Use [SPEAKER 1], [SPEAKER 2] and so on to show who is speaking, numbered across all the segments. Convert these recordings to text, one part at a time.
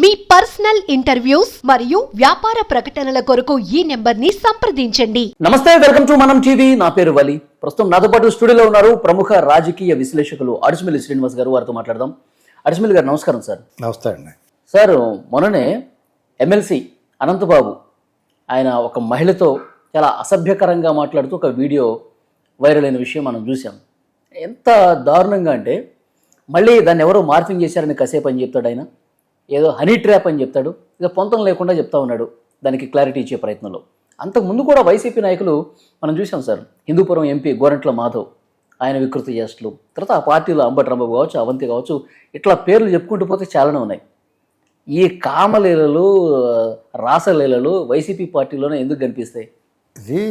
[SPEAKER 1] మీ personal interviews మరియు వ్యాపార ప్రకటనల కొరకు ఈ నెంబర్ని సంప్రదించండి.
[SPEAKER 2] నమస్తే వెల్కమ్ టు మనం టీవీ. నా పేరు వలి. ప్రస్తుతం నాతో పాటు స్టూడియోలో ఉన్నారు ప్రముఖ రాజకీయ విశ్లేషకులు అడిసిమిల్లి శ్రీనివాస్ గారు. వారితో మాట్లాడదాం. అడిసిమిల్లి గారు నమస్కారం సార్.
[SPEAKER 3] నమస్తే అండి.
[SPEAKER 2] సార్ మొన్ననే ఎమ్మెల్సీ అనంతబాబు ఆయన ఒక మహిళతో చాలా అసభ్యకరంగా మాట్లాడుతూ ఒక వీడియో వైరల్ అయిన విషయం మనం చూసాం ఎంత దారుణంగా అంటే మళ్ళీ దాన్ని ఎవరో మార్ఫింగ్ చేశారని కసేపు అని చెప్తాడు ఆయన. ఏదో హనీ ట్రాప్ అని చెప్తాడు. ఇక పొంతం లేకుండా చెప్తా ఉన్నాడు దానికి క్లారిటీ ఇచ్చే ప్రయత్నంలో. అంతకుముందు కూడా వైసీపీ నాయకులు మనం చూసాం సార్ హిందూపురం ఎంపీ గోరంట్ల మాధవ్ ఆయన వికృతి చేష్టలు తర్వాత ఆ పార్టీలో అంబట్రంబాబు కావచ్చు అవంతి కావచ్చు ఇట్లా పేర్లు చెప్పుకుంటూ పోతే చాలానే ఉన్నాయి. ఈ కామలీలలు రాసలీలలు వైసీపీ పార్టీలోనే ఎందుకు కనిపిస్తాయి?
[SPEAKER 3] ఇది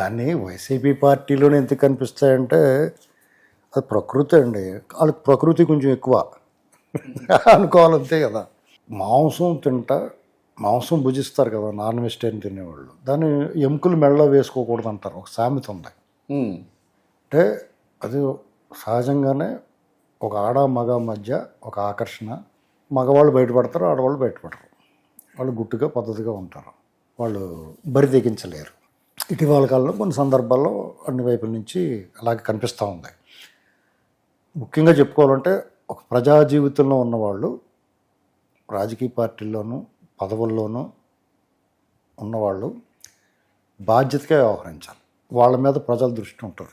[SPEAKER 3] దాన్ని వైసీపీ పార్టీలోనే ఎందుకు కనిపిస్తాయంటే అది ప్రకృతి అండి. వాళ్ళకి ప్రకృతి కొంచెం ఎక్కువ. అనుకోవాలంతే కదా. మాంసం తింటా మాంసం భుజిస్తారు కదా నాన్ వెజిటేరియన్ తినేవాళ్ళు. దాన్ని ఎముకలు మెడలో వేసుకోకూడదు అంటారు ఒక సామెత ఉంది. అంటే అది సహజంగానే ఒక ఆడ మగ మధ్య ఒక ఆకర్షణ. మగవాళ్ళు బయటపడతారు ఆడవాళ్ళు బయటపడరు. వాళ్ళు గుట్టుగా పద్ధతిగా ఉంటారు. వాళ్ళు బరి తెగించలేరు. ఇటీవల కాలంలో కొన్ని సందర్భాల్లో అన్ని వైపుల నుంచి అలాగే కనిపిస్తూ ఉంది. ముఖ్యంగా చెప్పుకోవాలంటే ఒక ప్రజా జీవితంలో ఉన్నవాళ్ళు రాజకీయ పార్టీల్లోనూ పదవుల్లోనూ ఉన్నవాళ్ళు బాధ్యతగా వ్యవహరించాలి. వాళ్ళ మీద ప్రజల దృష్టి ఉంటుంది.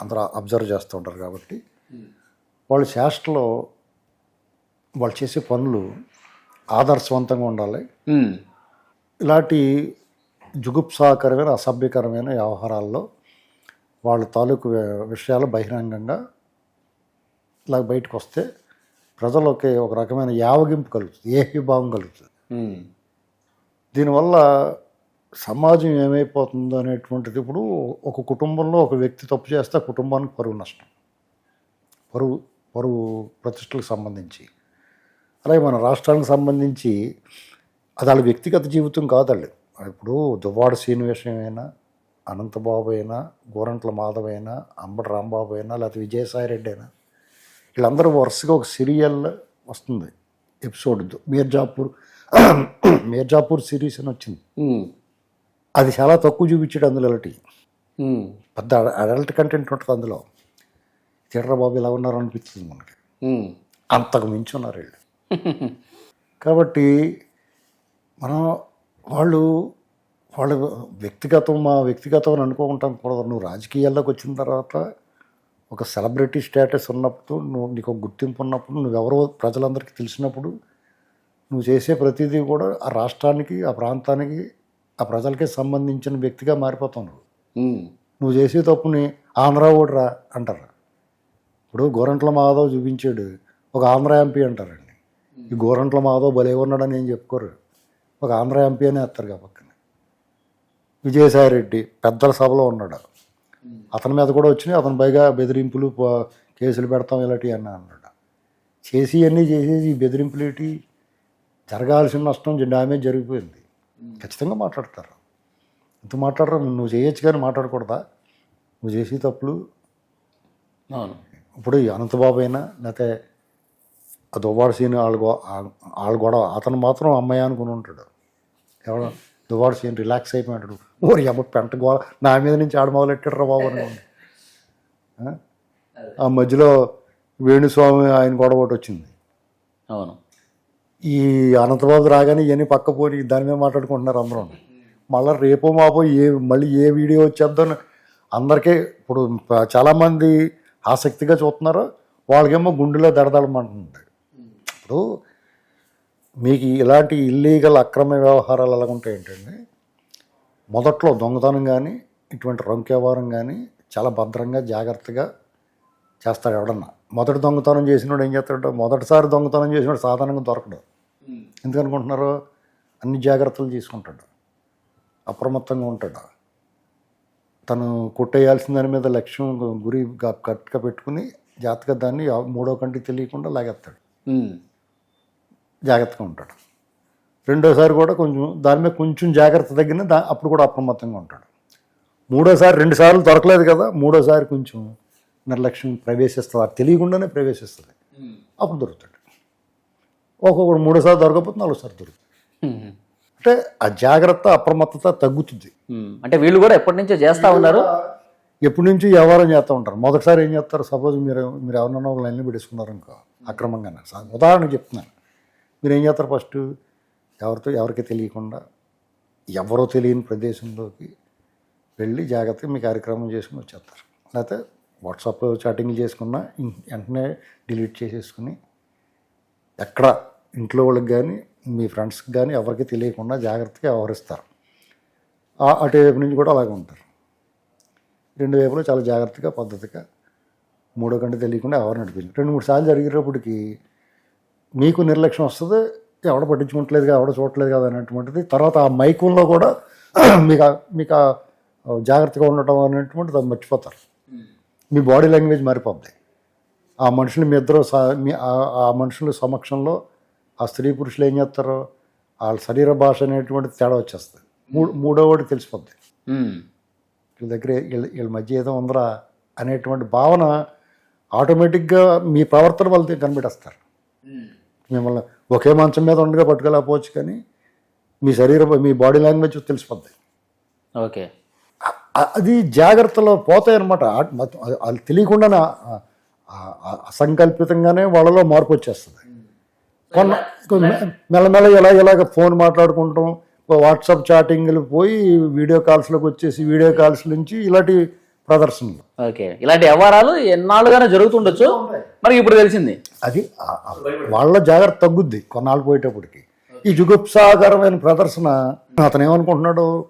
[SPEAKER 3] అందరూ అబ్జర్వ్ చేస్తూ ఉంటారు కాబట్టి. వాళ్ళ చేష్టలో వాళ్ళు చేసే పనులు ఆదర్శవంతంగా ఉండాలి. ఇలాంటి జుగుప్సాకరమైన అసభ్యకరమైన వ్యవహారాల్లో వాళ్ళ తాలూకు విషయాలు బహిరంగంగా ఇలా బయటకు వస్తే ప్రజలకి ఒక రకమైన యావగింపు కలుగుతుంది ఏహిభావం కలుగుతుంది. దీనివల్ల సమాజం ఏమైపోతుందో అనేటువంటిది ఇప్పుడు ఒక కుటుంబంలో ఒక వ్యక్తి తప్పు చేస్తే కుటుంబానికి పరువు నష్టం. పరువు పరువు ప్రతిష్టలకు సంబంధించి. అలాగే మన రాష్ట్రానికి సంబంధించి అది వాళ్ళ వ్యక్తిగత జీవితం కాదండి ఇప్పుడు దువ్వాడ శ్రీనివాసం అయినా అనంతబాబు అయినా గోరంట్ల మాధవ్ అయినా అంబటి రాంబాబు అయినా లేకపోతే విజయసాయిరెడ్డి అయినా వీళ్ళందరూ వరుసగా ఒక సీరియల్ వస్తుంది. ఎపిసోడ్ మీర్జాపూర్ మీర్జాపూర్ సిరీస్ అని వచ్చింది. అది చాలా తక్కువ చూపించాడు అందులో పెద్ద అడల్ట్ కంటెంట్ ఉంటుంది అందులో. తిట్ర బాబు ఇలా ఉన్నారు అనిపిస్తుంది మనకి. అంతకు మించి ఉన్నారు వీళ్ళు. కాబట్టి మనం వాళ్ళు వాళ్ళ వ్యక్తిగతం మా వ్యక్తిగతం అని అనుకోకుంటాం కూడదు నువ్వు రాజకీయాల్లోకి వచ్చిన తర్వాత ఒక సెలబ్రిటీ స్టేటస్ ఉన్నప్పుడు నువ్వు నీకు గుర్తింపు ఉన్నప్పుడు నువ్వెవరో ప్రజలందరికీ తెలిసినప్పుడు నువ్వు చేసే ప్రతిదీ కూడా ఆ రాష్ట్రానికి ఆ ప్రాంతానికి ఆ ప్రజలకే సంబంధించిన వ్యక్తిగా మారిపోతావు నువ్వు. చేసే తప్పుని ఆంధ్ర ఓడరా అంటారు. ఇప్పుడు గోరంట్ల మాధవ్ చూపించాడు. ఒక ఆంధ్ర ఎంపీ అంటారండి. ఈ గోరంట్ల మాధవ్ భలే ఉన్నాడని ఏం చెప్పుకోరు. ఒక ఆంధ్ర ఎంపీ అని వేస్తారు పక్కన. విజయసాయిరెడ్డి పెద్దల సభలో ఉన్నాడు. అతని మీద కూడా వచ్చినాయి అతని పైగా బెదిరింపులు కేసులు పెడతాం ఇలాంటివి అన్న అన్నాడు. చేసి అన్నీ చేసేసి బెదిరింపులు ఏంటి? జరగాల్సిన నష్టం డ్యామేజ్ జరిగిపోయింది. ఖచ్చితంగా మాట్లాడతారు. ఇంత మాట్లాడరు? నువ్వు చేయొచ్చు కానీ మాట్లాడకూడదా? నువ్వు చేసే తప్పులు?
[SPEAKER 2] అవును.
[SPEAKER 3] ఇప్పుడు అనంతబాబు అయినా లేకపోతే ఆ దువ్వాడ సీన్ వాళ్ళు వాళ్ళు గొడవ అతను మాత్రం అమ్మాయి అనుకుని ఉంటాడు. ఎవడు దువ్వాడ సీన్ రిలాక్స్ అయిపోయాడు ఓరి అమ్మ పెంట గో నా మీద నుంచి ఆడ మొదలెట్టాడు బాబు అనుకోండి ఆ? మధ్యలో వేణుస్వామి ఆయన గొడవ ఒకటి వచ్చింది.
[SPEAKER 2] అవును.
[SPEAKER 3] ఈ అనంతబాబు రాగానే ఇవన్నీ పక్క పోని దాని మీద మాట్లాడుకుంటున్నారు అందరూ. మళ్ళీ రేపో మాపో ఏ మళ్ళీ ఏ వీడియో వచ్చేద్దో అందరికీ ఇప్పుడు చాలామంది ఆసక్తిగా చూస్తున్నారు వాళ్ళకేమో గుండెలో దడదడమంటుంది. ఇప్పుడు మీకు ఇలాంటి ఇల్లీగల్ అక్రమ వ్యవహారాలు ఎలా ఉంటాయి ఏంటంటే మొదట్లో దొంగతనం కానీ ఇటువంటి రొంక వ్యవహారం కానీ చాలా భద్రంగా జాగ్రత్తగా చేస్తాడు ఎవడన్నా. మొదటి దొంగతనం చేసినోడు ఏం చేస్తాడు మొదటిసారి దొంగతనం చేసినోడు సాధారణంగా దొరకడు. ఎందుకు అనుకుంటున్నారు అన్ని జాగ్రత్తలు తీసుకుంటాడు. అప్రమత్తంగా ఉంటాడు. తను కొట్టేయాల్సిన దాని మీద లక్ష్యం గురి గా- కరెక్ట్గా పెట్టుకుని జాగ్రత్తగా దాన్ని మూడో కంటికి తెలియకుండా లాగేస్తాడు.
[SPEAKER 2] ఉమ్,
[SPEAKER 3] జాగ్రత్తగా ఉంటాడు. రెండోసారి కూడా కొంచెం దాని మీద కొంచెం జాగ్రత్త తగ్గిన దా అప్పుడు కూడా అప్రమత్తంగా ఉంటాడు. మూడోసారి రెండు సార్లు దొరకలేదు కదా మూడోసారి కొంచెం నిర్లక్ష్యం ప్రవేశిస్తుంది. అది తెలియకుండానే ప్రవేశిస్తుంది. అప్పుడు దొరుకుతాడు. ఒక్కొక్కడు మూడోసారి దొరకకపోతే నాలుగోసారి దొరుకుతుంది. అంటే ఆ జాగ్రత్త అప్రమత్తత తగ్గుతుంది.
[SPEAKER 2] అంటే వీళ్ళు కూడా ఎప్పటి నుంచో చేస్తా ఉన్నారు?
[SPEAKER 3] ఎప్పటి నుంచి వ్యవహారం చేస్తూ ఉంటారు. మొదటిసారి ఏం చేస్తారు? సపోజ్ మీరు మీరు ఎవరన్నా ఒక లైన్లో పెట్టేసుకున్నారు అనుకో అక్రమంగానే ఉదాహరణకు చెప్తున్నాను. మీరు ఏం చేస్తారు ఫస్ట్? ఎవరితో ఎవరికి తెలియకుండా ఎవరో తెలియని ప్రదేశంలోకి వెళ్ళి జాగ్రత్తగా మీ కార్యక్రమం చేసుకుని వచ్చేస్తారు. లేకపోతే వాట్సాప్ చాటింగ్ చేసుకున్నా వెంటనే డిలీట్ చేసేసుకుని ఎక్కడ ఇంట్లో వాళ్ళకి కానీ మీ ఫ్రెండ్స్కి కానీ ఎవరికి తెలియకుండా జాగ్రత్తగా వ్యవహరిస్తారు. ఆ- అటువైపు నుంచి కూడా అలాగే ఉంటారు. రెండు వైపులో చాలా జాగ్రత్తగా పద్ధతిగా మూడో గంట తెలియకుండా ఎవరు నడిపించారు రెండు మూడు సార్లు జరిగేటప్పటికి మీకు నిర్లక్ష్యం వస్తుంది ఎవడ పట్టించుకోవట్లేదు కదా ఎవడ చూడట్లేదు కదా అనేటువంటిది. తర్వాత ఆ మైకంలో కూడా మీకు మీకు జాగ్రత్తగా ఉండటం అనేటువంటిది అది మర్చిపోతారు. మీ బాడీ లాంగ్వేజ్ మారిపోద్ది. ఆ మనుషులు మీ ఇద్దరు మీ ఆ- మనుషుల సమక్షంలో ఆ స్త్రీ పురుషులు ఏం చేస్తారో? వాళ్ళ శరీర భాష అనేటువంటిది తేడా వచ్చేస్తుంది. మూడు మూడో వాడికి తెలిసిపోద్ది. వీళ్ళ దగ్గర వీళ్ళ వీళ్ళ మధ్య ఏదో ఉందరా అనేటువంటి భావన ఆటోమేటిక్గా మీ ప్రవర్తన వాళ్ళతో కనిపెట్టేస్తారు. మిమ్మల్ని ఒకే మంచం మీద ఉండగా పట్టుకోలేకపోవచ్చు కానీ మీ శరీర మీ బాడీ లాంగ్వేజ్ తెలిసిపోద్ది.
[SPEAKER 2] ఓకే.
[SPEAKER 3] అది జాగ్రత్తలో పోతాయి అనమాట వాళ్ళు ఆ- అసంకల్పితంగానే వాళ్ళలో మార్పు వచ్చేస్తుంది. కొన్న కొన్న- మెల్లమెల్ల ఇలా ఇలాగ ఫోన్ మాట్లాడుకుంటాం వాట్సాప్ చాటింగ్లు పోయి వీడియో కాల్స్లోకి వచ్చేసి వీడియో కాల్స్ నుంచి ఇలాంటి ప్రదర్శనలు.
[SPEAKER 2] ఓకే. ఇలాంటి వ్యవహారాలు ఎన్నాళ్ళుగానే జరుగుతుండొచ్చు. మరి ఇప్పుడు తెలిసింది.
[SPEAKER 3] అది వాళ్ళ జాగ్రత్త తగ్గుద్ది కొన్నాళ్ళు పోయేటప్పటికి. ఈ జుగుప్సాకరమైన ప్రదర్శన అతను ఏమనుకుంటున్నాడు?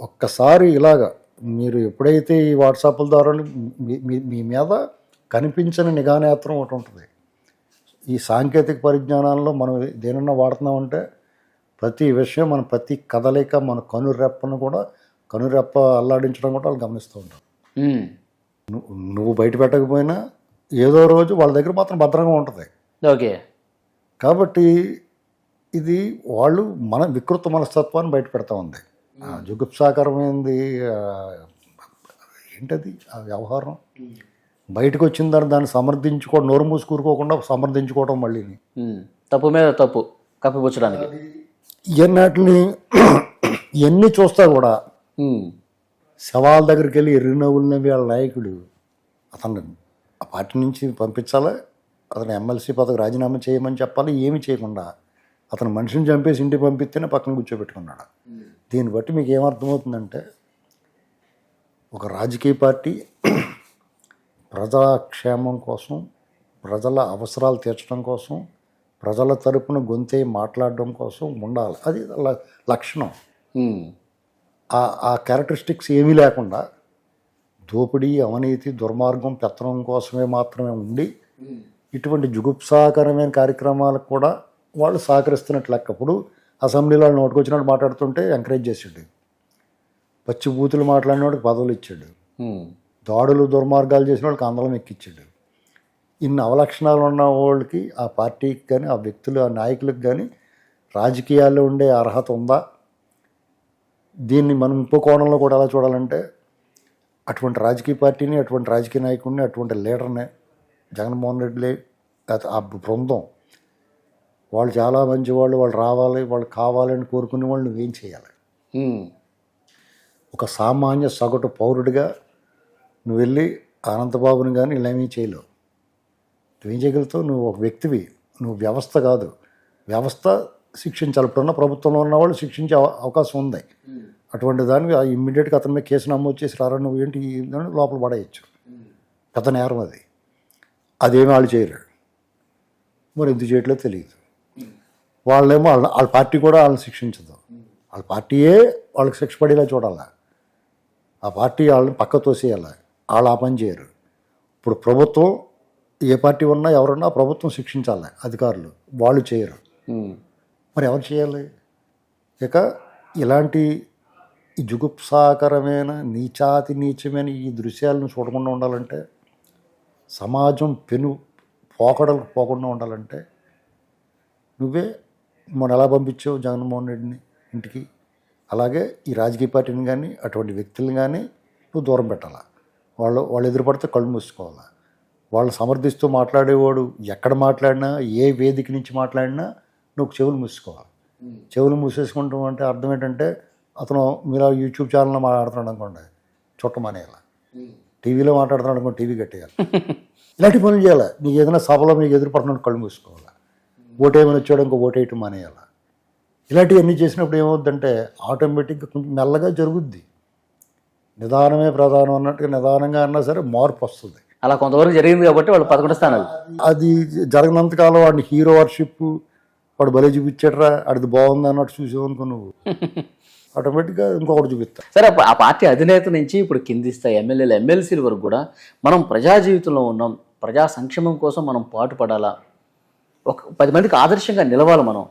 [SPEAKER 3] ఒక్కసారి ఇలాగ మీరు ఎప్పుడైతే ఈ వాట్సాప్ల ద్వారా మీ- మీ- మీ మీద కనిపించని నిఘానేత్రం ఒకటి ఉంటుంది. ఈ సాంకేతిక పరిజ్ఞానాల్లో మనం దేనన్నా వాడుతున్నామంటే ప్రతి విషయం మన ప్రతి కదలిక మన కనురెప్పను కూడా కనురెప్ప అల్లాడించడం కూడా వాళ్ళు గమనిస్తూ ఉంటారు. నువ్వు బయట పెట్టకపోయినా ఏదో రోజు వాళ్ళ దగ్గర మాత్రం భద్రంగా ఉంటుంది.
[SPEAKER 2] ఓకే.
[SPEAKER 3] కాబట్టి ఇది వాళ్ళు మన వికృత మనస్తత్వాన్ని బయట పెడతా ఉంది. ఆ జుగుప్సాకరమైంది ఏంటది? ఆ వ్యవహారం? బయటకు వచ్చిన దాన్ని దాన్ని సమర్థించుకోవడం నోరు మూసి కూరుకోకుండా సమర్థించుకోవడం మళ్ళీ.
[SPEAKER 2] తప్పు మీద తప్పు కప్పిపుచ్చడానికి.
[SPEAKER 3] ఇవన్నిటిని ఇవన్నీ చూస్తా కూడా. శవాల దగ్గరికి వెళ్ళి ఎర్రి నవ్వి వాళ్ళ నాయకుడు అతను ఆ పార్టీ నుంచి పంపించాలా? అతను ఎమ్మెల్సీ పదవి రాజీనామా చేయమని చెప్పాలి? ఏమీ చేయకుండా అతను మనిషిని చంపేసి ఇంటికి పంపిస్తేనే పక్కన కూర్చోబెట్టుకున్నాడు? దీన్ని బట్టి మీకు ఏమర్థమవుతుందంటే ఒక రాజకీయ పార్టీ ప్రజాక్షేమం కోసం ప్రజల అవసరాలు తీర్చడం కోసం ప్రజల తరపున గొంతే మాట్లాడడం కోసం ఉండాలి. అది ల- లక్షణం. ఆ ఆ క్యారెక్టరిస్టిక్స్ ఏమీ లేకుండా దోపిడీ అవినీతి దుర్మార్గం పెత్తనం కోసమే మాత్రమే ఉండి ఇటువంటి జుగుప్సాకరమైన కార్యక్రమాలకు కూడా వాళ్ళు సహకరిస్తున్నట్లు లెక్క. అప్పుడు అసెంబ్లీలో వాళ్ళు నోటుకొచ్చినట్టు మాట్లాడుతుంటే ఎంకరేజ్ చేసాడు పచ్చి బూతులు మాట్లాడిన వాడికి పదవులు ఇచ్చాడు. దాడులు దుర్మార్గాలు చేసిన వాళ్ళకి అందలం ఎక్కించాడు ఇన్ని అవలక్షణాలు ఉన్న వాళ్ళకి ఆ పార్టీకి కానీ ఆ వ్యక్తులు ఆ నాయకులకు కానీ రాజకీయాల్లో ఉండే అర్హత ఉందా? దీన్ని మనం ఇంకో కోణంలో కూడా ఎలా చూడాలంటే అటువంటి రాజకీయ పార్టీని అటువంటి రాజకీయ నాయకుడిని అటువంటి లీడర్ని జగన్మోహన్ రెడ్డి ఆ బృందం వాళ్ళు చాలా మంచి వాళ్ళు వాళ్ళు రావాలి వాళ్ళు కావాలని కోరుకునే వాళ్ళు నువ్వేం చేయాలి. ఒక సామాన్య సగటు పౌరుడిగా నువ్వు వెళ్ళి అనంతబాబుని కానీ ఇలా ఏమీ చేయలేవు. నువ్వేం చేయగలుగుతావు? నువ్వు ఒక వ్యక్తివి. నువ్వు వ్యవస్థ కాదు. వ్యవస్థ శిక్షించాలి ఇప్పుడున్న ప్రభుత్వంలో ఉన్న వాళ్ళు శిక్షించే అవకాశం ఉంది. అటువంటి దానికి ఇమ్మీడియట్గా అతని మీద కేసు నమోదు చేసి రారా నువ్వు ఏంటి అని లోపల పడేయచ్చు. పెద్ద నేరం అది. అదేమి వాళ్ళు చేయరు. మరి ఎందుకు చేయట్లేదు తెలియదు. వాళ్ళేమో వాళ్ళ వాళ్ళ పార్టీ కూడా వాళ్ళని శిక్షించదు. వాళ్ళ పార్టీయే వాళ్ళకి శిక్ష పడేలా చూడాలి. ఆ పార్టీ వాళ్ళని పక్క తోసేయాలి. వాళ్ళు ఆ పని చేయరు. ఇప్పుడు ప్రభుత్వం ఏ పార్టీ ఉన్నా ఎవరున్నా ప్రభుత్వం శిక్షించాలి. అధికారులు వాళ్ళు చేయరు. మరి ఎవరు చేయాలి? ఇక ఇలాంటి ఈ జుగుప్సాకరమైన నీచాతి నీచమైన ఈ దృశ్యాలను చూడకుండా ఉండాలంటే సమాజం పెను పోకడలకు పోకుండా ఉండాలంటే నువ్వే మొన్న ఎలా పంపించావు జగన్మోహన్ రెడ్డిని ఇంటికి? అలాగే ఈ రాజకీయ పార్టీని కానీ అటువంటి వ్యక్తులను కానీ నువ్వు దూరం పెట్టాలా? వాళ్ళు వాళ్ళు ఎదురుపడితే కళ్ళు మూసుకోవాలా? వాళ్ళు సమర్థిస్తూ మాట్లాడేవాడు ఎక్కడ మాట్లాడినా ఏ వేదిక నుంచి మాట్లాడినా నువ్వు చెవులు మూసుకోవాలి. చెవులు మూసేసుకుంటాం అంటే అర్థం ఏంటంటే అతను మీరు యూట్యూబ్ ఛానల్లో మాట్లాడుతున్నాడు అనుకోండి చుట్టమనేయాలి టీవీలో మాట్లాడుతున్నాడు అనుకోండి టీవీ కట్టేయాలి. ఇలాంటి పనులు చేయాలి. నీకు ఏదైనా సభలో మీకు ఎదురుపడుతున్నాడు కళ్ళు మూసుకోవాలి? ఓటేమని వచ్చాడు ఇంకో ఓటేయటం మానేయాలి? ఇలాంటివన్నీ చేసినప్పుడు ఏమవుద్దంటే ఆటోమేటిక్గా కొంచెం మెల్లగా జరుగుద్ది. నిదానమే ప్రధానం అన్నట్టుగా నిదానంగా అన్నా సరే మార్పు వస్తుంది.
[SPEAKER 2] అలా కొంతవరకు జరిగింది కాబట్టి వాళ్ళు పదకొండు స్థానాలు.
[SPEAKER 3] అది జరగనంతకాలం వాడిని హీరో వర్షిప్ వాడు భలే చూపించాడరా అది బాగుంది అన్నట్టు చూసావనుకో నువ్వు. ఆటోమేటిక్గా ఇంకొకటి చూపిస్తా.
[SPEAKER 2] సరే ఆ పార్టీ అధినేత నుంచి ఇప్పుడు కింది స్థాయి ఎమ్మెల్యేలు ఎమ్మెల్సీల వరకు కూడా మనం ప్రజా జీవితంలో ఉన్నాం ప్రజా సంక్షేమం కోసం మనం పాటుపడాలా? ఒక పది మందికి ఆదర్శంగా నిలవాలి మనం.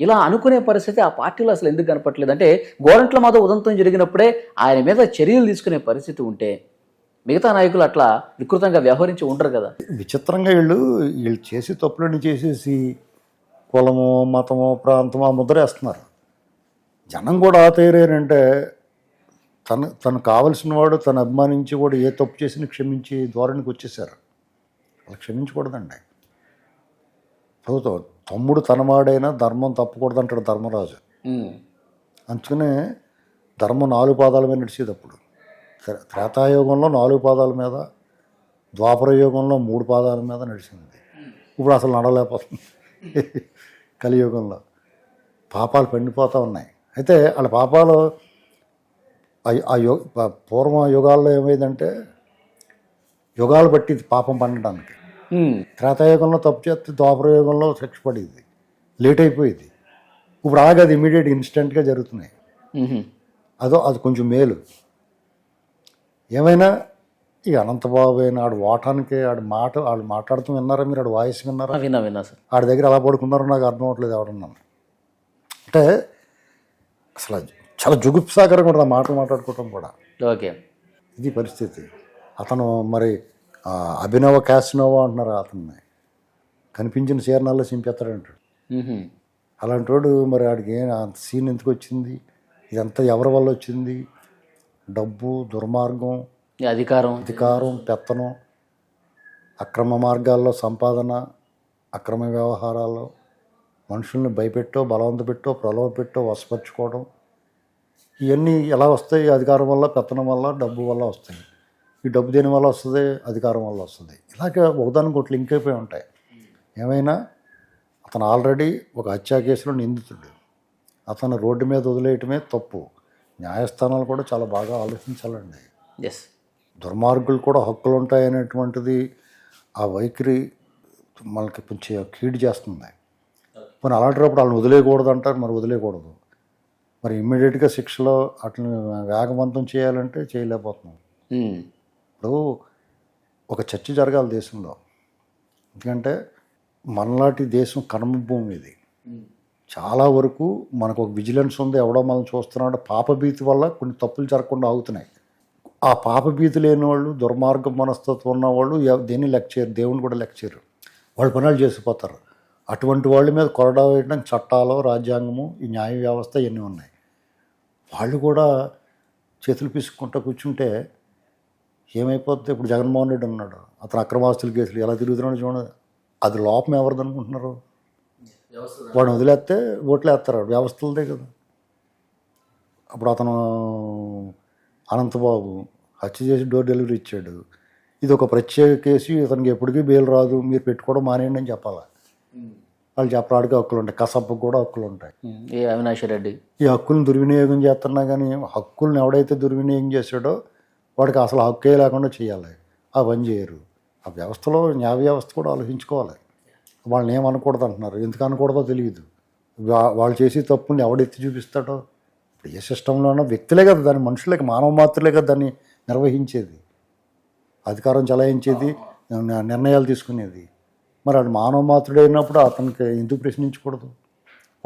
[SPEAKER 2] ఇలా అనుకునే పరిస్థితి ఆ పార్టీలో అసలు ఎందుకు కనపట్లేదు అంటే గోరంట్ల మాధవ్ ఉదంతం జరిగినప్పుడే ఆయన మీద చర్యలు తీసుకునే పరిస్థితి ఉంటే మిగతా నాయకులు అట్లా వికృతంగా వ్యవహరించి ఉండరు కదా.
[SPEAKER 3] విచిత్రంగా వీళ్ళు వీళ్ళు చేసి తప్పులని చేసేసి కులము మతము ప్రాంతము ఆ ముద్ర వేస్తున్నారు జనం కూడా తయారంటే తను తను కావలసిన వాడు తను అభిమానించి కూడా ఏ తప్పు చేసినా క్షమించి ధోరణికి వచ్చేసారు అలా క్షమించకూడదండి. చదువుతావు తమ్ముడు తనమాడైనా ధర్మం తప్పకూడదు అంటాడు ధర్మరాజు. అందుకనే ధర్మం నాలుగు పాదాల మీద నడిచేది అప్పుడు. త్రే- త్రేతాయుగంలో నాలుగు పాదాల మీద ద్వాపర యుగంలో మూడు పాదాల మీద నడిచింది. ఇప్పుడు అసలు నడలేకపోతుంది కలియుగంలో. పాపాలు పండిపోతూ ఉన్నాయి. అయితే వాళ్ళ పాపాలు ఆ- ప- పూర్వ యుగాల్లో ఏమైందంటే యుగాలు బట్టి పాపం పండడానికి. త్రేతాయుగంలో తప్పు చేస్తే ద్వాపర యుగంలో శిక్ష పడేది. లేట్ అయిపోయింది. ఇప్పుడు ఆగది ఇమీడియట్ ఇన్స్టెంట్గా జరుగుతున్నాయి. అదో అది కొంచెం మేలు. ఏమైనా ఈ అనంతబాబు అయిన ఆడు ఓటానికి ఆడు మాట వాళ్ళు మాట్లాడుతూ విన్నారా మీరు? ఆడు వాయిస్ విన్నారా?
[SPEAKER 2] విన్నా విన్నా సార్.
[SPEAKER 3] ఆడి దగ్గర ఎలా పడుకున్నారో నాకు అర్థం అవ్వట్లేదు ఎవడన్నాను అంటే అసలు చాలా జుగుప్సాకరంగా ఉంటుంది మాటలు మాట్లాడుకోవటం కూడా.
[SPEAKER 2] ఓకే.
[SPEAKER 3] ఇది పరిస్థితి. అతను మరి అభినవ క్యాసినోవా అంటున్నారు అతన్ని. కనిపించిన చీరణాల్లో చింపేస్తాడంటాడు. అలాంటి వాడు మరి ఆడికి ఏం అంత సీన్ ఎందుకు వచ్చింది? ఇదంతా ఎవరి వల్ల వచ్చింది? డబ్బు దుర్మార్గం
[SPEAKER 2] అధికారం.
[SPEAKER 3] అధికారం పెత్తనం అక్రమ మార్గాల్లో సంపాదన అక్రమ వ్యవహారాల్లో మనుషుల్ని భయపెట్టో బలవంత పెట్టో ప్రలోభ పెట్టో వశపరుచుకోవడం ఇవన్నీ ఎలా వస్తాయి? అధికారం వల్ల పెత్తనం వల్ల డబ్బు వల్ల వస్తాయి. ఈ డబ్బు దేని వల్ల వస్తుంది? అధికారం వల్ల వస్తుంది. ఇలాగే ఒకదానికి ఒకటి లింక్ అయిపోయి ఉంటాయి. ఏమైనా? అతను ఆల్రెడీ ఒక హత్యా కేసులో నిందితుడు. అతను రోడ్డు మీద వదిలేయటమే తప్పు. న్యాయస్థానాలు కూడా చాలా బాగా ఆలోచించాలండి.
[SPEAKER 2] ఎస్
[SPEAKER 3] దుర్మార్గులు కూడా హక్కులు ఉంటాయనేటువంటిది ఆ వైఖరి మనకి కొంచెం కీడు చేస్తుంది. మరి అలాంటప్పుడు వాళ్ళని వదిలేయకూడదు అంటారు మరి వదిలేయకూడదు. మరి ఇమ్మీడియట్గా శిక్షలో అట్లని వేగవంతం చేయాలంటే చేయలేకపోతున్నాం. ఇప్పుడు ఒక చర్చ జరగాలి దేశంలో. ఎందుకంటే మనలాంటి దేశం కర్మభూమి ఇది. చాలా వరకు మనకు ఒక విజిలెన్స్ ఉంది ఎవడో మనం చూస్తున్నాడు. పాపభీతి వల్ల కొన్ని తప్పులు జరగకుండా ఆగుతున్నాయి. ఆ పాపభీతి లేని వాళ్ళు దుర్మార్గ మనస్తత్వం ఉన్నవాళ్ళు దేన్ని లెక్క చేయరు దేవుని కూడా లెక్క చేయరు. వాళ్ళు పనులు చేసిపోతారు. అటువంటి వాళ్ళ మీద కొరడా వేయడం చట్టాలు రాజ్యాంగము ఈ న్యాయ వ్యవస్థ ఇవన్నీ ఉన్నాయి. వాళ్ళు కూడా చేతులు పీసుకుంటూ కూర్చుంటే ఏమైపోద్ది? ఇప్పుడు జగన్మోహన్ రెడ్డి ఉన్నాడు. అతను అక్రమాస్తుల కేసులు ఎలా తిరుగుతున్నాడు చూడండి. అది లోపం ఎవరిది అనుకుంటున్నారు? వాడిని వదిలేస్తే ఓట్లు వేస్తారు. వ్యవస్థలదే కదా. అప్పుడు అతను అనంతబాబు హత్య చేసి డోర్ డెలివరీ ఇచ్చాడు. ఇది ఒక ప్రత్యేక కేసు ఇతనికి ఎప్పటికీ బెయిల్ రాదు మీరు పెట్టుకోవడం మానేయండి అని చెప్పాలి? వాళ్ళు చెప్పడానికి హక్కులు ఉంటాయి. కసబ్బకు కూడా హక్కులు ఉంటాయి.
[SPEAKER 2] ఉమ్. ఏ అవినాష్ రెడ్డి?
[SPEAKER 3] ఈ హక్కులను దుర్వినియోగం చేస్తున్నా కానీ హక్కులను ఎవడైతే దుర్వినియోగం చేశాడో వాడికి అసలు హక్కే లేకుండా చేయాలి. ఆ పని చేయరు. ఆ వ్యవస్థలో న్యాయ వ్యవస్థ కూడా ఆలోచించుకోవాలి. వాళ్ళని ఏమనకూడదు అంటున్నారు. ఎందుకు అనకూడదో తెలియదు. వాళ్ళు చేసే తప్పుని ఎవడెత్తి చూపిస్తాడో? ఇప్పుడు ఏ సిస్టంలోనో వ్యక్తులే కదా దాన్ని మనుషులే మానవ మాత్రులే కదా దాన్ని నిర్వహించేది. అధికారం చలాయించేది నిర్ణయాలు తీసుకునేది. మరి అది మానవ మాత్రుడు అయినప్పుడు అతనికి ఎందుకు ప్రశ్నించకూడదు?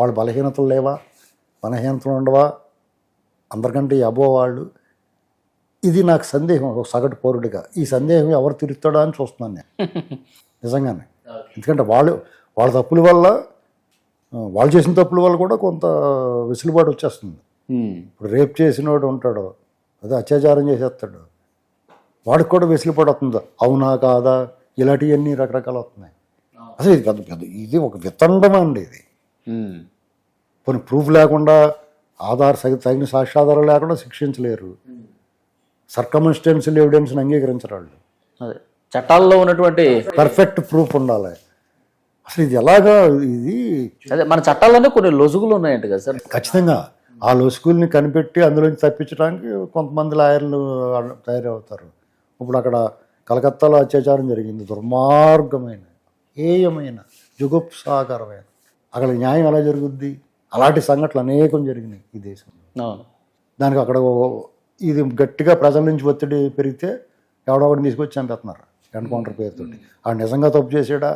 [SPEAKER 3] వాళ్ళ బలహీనతలు లేవా? బలహీనతలు ఉండవా? అందరికంటే అబో వాళ్ళు. ఇది నాకు సందేహం ఒక సగటు పౌరుడిగా. ఈ సందేహం ఎవరు తీరుస్తాడా అని చూస్తున్నాను నేను. నిజంగానే. ఎందుకంటే వాళ్ళు వాళ్ళ తప్పుల వల్ల వాళ్ళు చేసిన తప్పుల వల్ల కూడా కొంత వెసులుబాటు వచ్చేస్తుంది. ఇప్పుడు రేప్ చేసినవాడు ఉంటాడు. అదే అత్యాచారం చేసేస్తాడు. వాడికి కూడా వెసులుబాటు వస్తుంది అవునా కాదా? ఇలాంటివన్నీ రకరకాలు వస్తున్నాయి. అసలు ఇది పెద్ద పెద్ద ఇది ఒక వితండం అండి ఇది. కొన్ని ప్రూఫ్ లేకుండా ఆధార్ తగిన సాక్ష్యాధారం లేకుండా శిక్షించలేరు. సర్కమిస్టెన్షియల్ ఎవిడెన్స్ని అంగీకరించరు వాళ్ళు.
[SPEAKER 2] అదే చట్టాల్లో ఉన్నటువంటి
[SPEAKER 3] పర్ఫెక్ట్ ప్రూఫ్ ఉండాలి. అసలు ఇది ఎలాగా ఇది?
[SPEAKER 2] అదే మన చట్టాల్లోనే కొన్ని లొసుగులు ఉన్నాయంట కదా సార్.
[SPEAKER 3] ఖచ్చితంగా. ఆ లొసుగుల్ని కనిపెట్టి అందులోంచి తప్పించడానికి కొంతమంది లాయర్లు తయారవుతారు. ఇప్పుడు అక్కడ కలకత్తాలో అత్యాచారం జరిగింది. దుర్మార్గమైన హేయమైన జుగుప్సాకరమైన అక్కడ న్యాయం ఎలా జరుగుద్ది? అలాంటి సంఘటనలు అనేకం జరిగినాయి ఈ దేశంలో. దానికి అక్కడ ఇది గట్టిగా ప్రజల నుంచి ఒత్తిడి పెరిగితే ఎవడొకడిని తీసుకొచ్చి చంపేస్తున్నారు ఎన్కౌంటర్ పేరుతో ఆ నిజంగా తప్పు చేసాడా?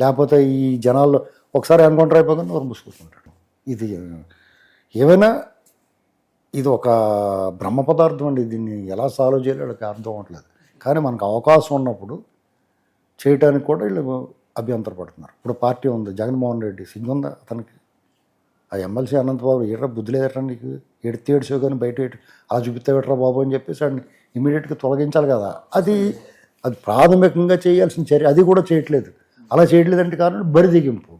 [SPEAKER 3] లేకపోతే ఈ జనాల్లో ఒకసారి ఎన్కౌంటర్ అయిపోతుంది ఒక మూసుకుంటుంటాడు ఇది ఏమైనా ఇది ఒక బ్రహ్మ పదార్థం అండి. దీన్ని ఎలా సాల్వ్ చేయాలో అర్థం అవ్వట్లేదు. కానీ మనకు అవకాశం ఉన్నప్పుడు చేయటానికి కూడా వీళ్ళు అభ్యంతరపడుతున్నారు. ఇప్పుడు పార్టీ ఉంది. జగన్మోహన్ రెడ్డి సిగ్గుందా అతనికి ఆ ఎమ్మెల్సీ అనంతబాబు ఏట్రా బుద్ధి లేదట నీకు? ఎడితే ఏడ్చావు కానీ బయట అలా చూపితే పెట్టరా బాబు అని చెప్పేసి వాడిని ఇమీడియట్గా తొలగించాలి కదా. అది అది ప్రాథమికంగా చేయాల్సిన చర్య అది కూడా చేయట్లేదు. అలా చేయట్లేదంటే కారణం బరిదిగింపు.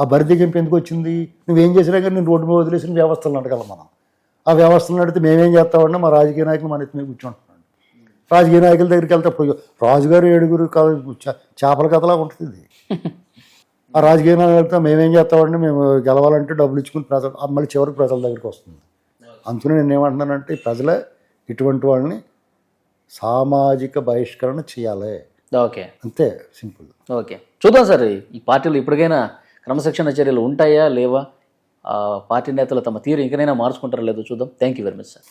[SPEAKER 3] ఆ బరిదిగింపు ఎందుకు వచ్చింది? నువ్వేం చేసినా కానీ నేను రోడ్డు మీద వదిలేసిన వ్యవస్థలను అడగాలి మనం. ఆ వ్యవస్థలను అడిగితే మేమేం చేస్తామంటే మా రాజకీయ నాయకులు మన ఎత్తి మీద కూర్చుంటున్నాడు. రాజకీయ నాయకుల దగ్గరికి వెళ్తే ఇప్పుడు రాజుగారు ఏడుగురు చేపల కథలా ఉంటుంది ఇది. ఆ రాజకీయ నాయకులతో మేమేం చేస్తామంటే మేము గెలవాలంటే డబ్బులు ఇచ్చుకుని ప్రజలు మళ్ళీ చివరికి ప్రజల దగ్గరికి వస్తుంది. అందుకని నేను ఏమంటున్నానంటే ప్రజలే ఇటువంటి వాళ్ళని సామాజిక బహిష్కరణ చేయాలి.
[SPEAKER 2] ఓకే.
[SPEAKER 3] అంతే సింపుల్.
[SPEAKER 2] ఓకే. చూద్దాం సార్ ఈ పార్టీలు ఇప్పటికైనా క్రమశిక్షణ చర్యలు ఉంటాయా లేవా? పార్టీ నేతలు తమ తీరు ఇంకనైనా మార్చుకుంటారో లేదో చూద్దాం. Thank you very much sir